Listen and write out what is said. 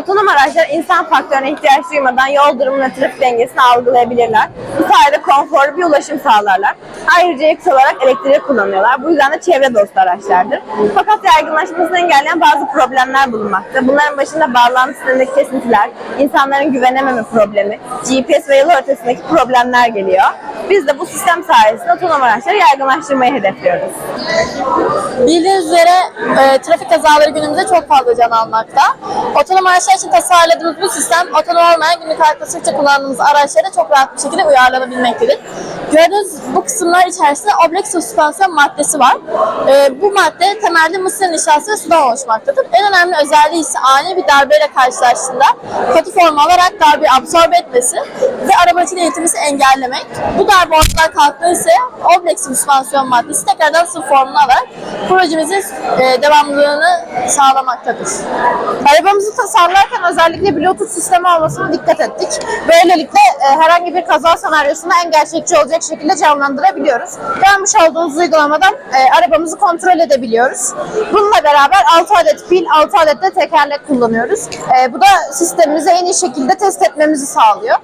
Otonom araçlar insan faktörüne ihtiyaç duymadan yol durumunu trafik dengesini algılayabilirler. Bu sayede konforlu bir ulaşım sağlarlar. Ayrıca yakıt olarak elektriği kullanıyorlar. Bu yüzden de çevre dostu araçlardır. Fakat yaygınlaşmasını engelleyen bazı problemler bulunmakta. Bunların başında bağlantı sistemindeki kesintiler, insanların güvenememe problemi, GPS ve yol haritasındaki problemler geliyor. Biz de bu sistem sayesinde otonom araçları yaygınlaştırmayı hedefliyoruz. Bildiğiniz üzere e, trafik kazaları günümüzde çok fazla can almakta. Otonom araçlar için tasarladığımız bu sistem otonom olmayan günlük hayatta sıkça kullandığımız araçlara çok rahat bir şekilde uyarlanabilmektedir. Gördüğünüz bu kısımlar içerisinde oblek süspansiyon maddesi var. E, bu madde temelde mısır nişastası ve sudan oluşmaktadır. En önemli özelliği ise ani bir darbeyle karşılaştığında katı form alarak darbeyi absorbe etmesi ve arabacıyla iletimisi engellemek. Bu darbe ortadan kalktığı ise oblek süspansiyon maddesi tekrardan sıfır formunu alarak projemizin e, devamlılığını sağlamaktadır. Arabamızı tasarlarken özellikle Bluetooth sistemi olmasına dikkat ettik. Böylelikle e, herhangi bir kaza senaryosunu en gerçekçi olacak şekilde canlandırabiliyoruz. Görmüş olduğunuz uygulamadan e, arabamızı kontrol edebiliyoruz. Bununla beraber 6 adet pil, 6 adet de tekerlek kullanıyoruz. E, bu da sistemimizi en iyi şekilde test etmemizi sağlıyor.